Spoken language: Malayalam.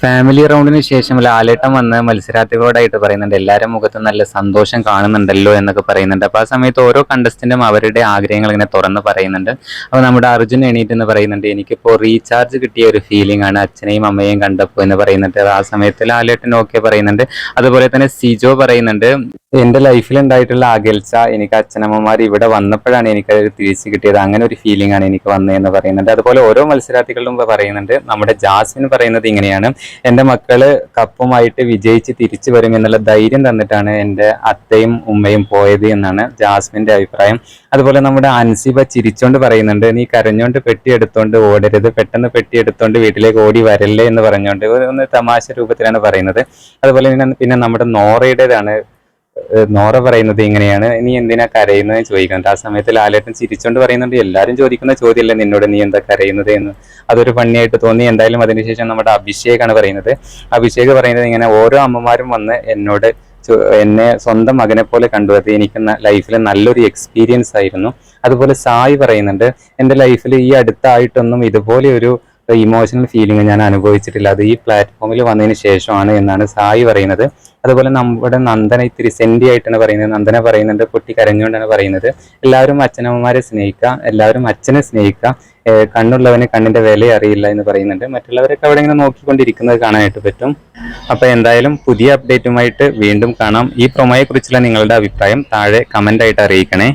ഫാമിലി റൗണ്ടിന് ശേഷം ലാലേട്ടൻ വന്ന് മത്സരാർത്ഥികളോടായിട്ട് പറയുന്നുണ്ട് എല്ലാവരും മുഖത്ത് നല്ല സന്തോഷം കാണുന്നുണ്ടല്ലോ എന്നൊക്കെ പറയുന്നുണ്ട്. അപ്പോൾ ആ സമയത്ത് ഓരോ കണ്ടസ്റ്റന്റും അവരുടെ ആഗ്രഹങ്ങൾ ഇങ്ങനെ തുറന്ന് പറയുന്നുണ്ട്. അപ്പോൾ നമ്മുടെ അർജുൻ എണീറ്റ് എന്ന് പറയുന്നുണ്ട് എനിക്കിപ്പോ റീചാർജ് കിട്ടിയ ഒരു ഫീലിംഗ് ആണ് അച്ഛനെയും അമ്മയെയും കണ്ടപ്പോൾ എന്ന് പറയുന്നുണ്ട്. ആ സമയത്ത് ലാലേട്ടൻ ഓക്കെ പറയുന്നുണ്ട്. അതുപോലെ തന്നെ സിജോ പറയുന്നുണ്ട് എന്റെ ലൈഫിൽ ഉണ്ടായിട്ടുള്ള അകൽച്ച എനിക്ക് അച്ഛനമ്മമാർ ഇവിടെ വന്നപ്പോഴാണ് എനിക്ക് അത് തിരിച്ചു കിട്ടിയത്. അങ്ങനെ ഒരു ഫീലിംഗ് ആണ് എനിക്ക് വന്നതെന്ന് പറയുന്നുണ്ട് അതുപോലെ ഓരോ മത്സരാർത്ഥികളും പറയുന്നുണ്ട്. നമ്മുടെ ജാസ്മിൻ പറയുന്നത് ഇങ്ങനെയാണ്. എന്റെ മക്കൾ കപ്പുമായിട്ട് വിജയിച്ച് തിരിച്ചു വരും എന്നുള്ള ധൈര്യം തന്നിട്ടാണ് എന്റെ അത്തയും ഉമ്മയും പോയത് എന്നാണ് ജാസ്മിന്റെ അഭിപ്രായം. അതുപോലെ നമ്മുടെ അൻസിബ ചിരിച്ചോണ്ട് പറയുന്നുണ്ട്. നീ കരഞ്ഞോണ്ട് പെട്ടിയെടുത്തോണ്ട് ഓടരുത്. പെട്ടെന്ന് പെട്ടിയെടുത്തോണ്ട് വീട്ടിലേക്ക് ഓടി വരല്ലേ എന്ന് പറഞ്ഞുകൊണ്ട് ഒന്ന് തമാശ രൂപത്തിലാണ് പറയുന്നത്. അതുപോലെ പിന്നെ നമ്മുടെ നോറയുടേതാണ് നോറ പറയുന്നത് ഇങ്ങനെയാണ്. നീ എന്തിനാ കരയുന്നത് ചോദിക്കുന്നത്. ആ സമയത്ത് ലാലേട്ടൻ ചിരിച്ചോണ്ട് പറയുന്നുണ്ട് എല്ലാവരും ചോദിക്കുന്ന ചോദ്യമല്ല നിന്നോട് നീ എന്താ കരയുന്നത് എന്ന്? അതൊരു പണിയായിട്ട് തോന്നി. എന്തായാലും അതിനുശേഷം നമ്മുടെ അഭിഷേകാണ് പറയുന്നത്. അഭിഷേക് പറയുന്നത് ഇങ്ങനെ ഓരോ അമ്മമാരും വന്ന് എന്നോട് എന്നെ സ്വന്തം മകനെ പോലെ കണ്ടു അത് എനിക്ക് ലൈഫിൽ നല്ലൊരു എക്സ്പീരിയൻസ് ആയിരുന്നു. അതുപോലെ സായി പറയുന്നുണ്ട് എന്റെ ലൈഫിൽ ഈ അടുത്തായിട്ടൊന്നും ഇതുപോലെ ഒരു ഇമോഷണൽ ഫീലിംഗ് ഞാൻ അനുഭവിച്ചിട്ടില്ല. അത് ഈ പ്ലാറ്റ്ഫോമിൽ വന്നതിന് ശേഷമാണ് എന്നാണ് സായി പറയുന്നത്. അതുപോലെ നമ്മുടെ നന്ദന ഇത്തിരി സെൻഡി ആയിട്ടാണ് പറയുന്നത്. നന്ദന പറയുന്നുണ്ട് കുട്ടി കരഞ്ഞുകൊണ്ടാണ് പറയുന്നത്. എല്ലാവരും അച്ഛനമ്മമാരെ സ്നേഹിക്കുക എല്ലാവരും അച്ഛനെ സ്നേഹിക്കുക. കണ്ണുള്ളവന് കണ്ണിന്റെ വില അറിയില്ല എന്ന് പറയുന്നുണ്ട്. മറ്റുള്ളവരൊക്കെ അവിടെ ഇങ്ങനെ നോക്കിക്കൊണ്ടിരിക്കുന്നത് കാണാനായിട്ട് പറ്റും. അപ്പൊ എന്തായാലും പുതിയ അപ്ഡേറ്റുമായിട്ട് വീണ്ടും കാണാം. ഈ പ്രൊമോയെ കുറിച്ചുള്ള നിങ്ങളുടെ അഭിപ്രായം താഴെ കമന്റ് ആയിട്ട് അറിയിക്കണേ.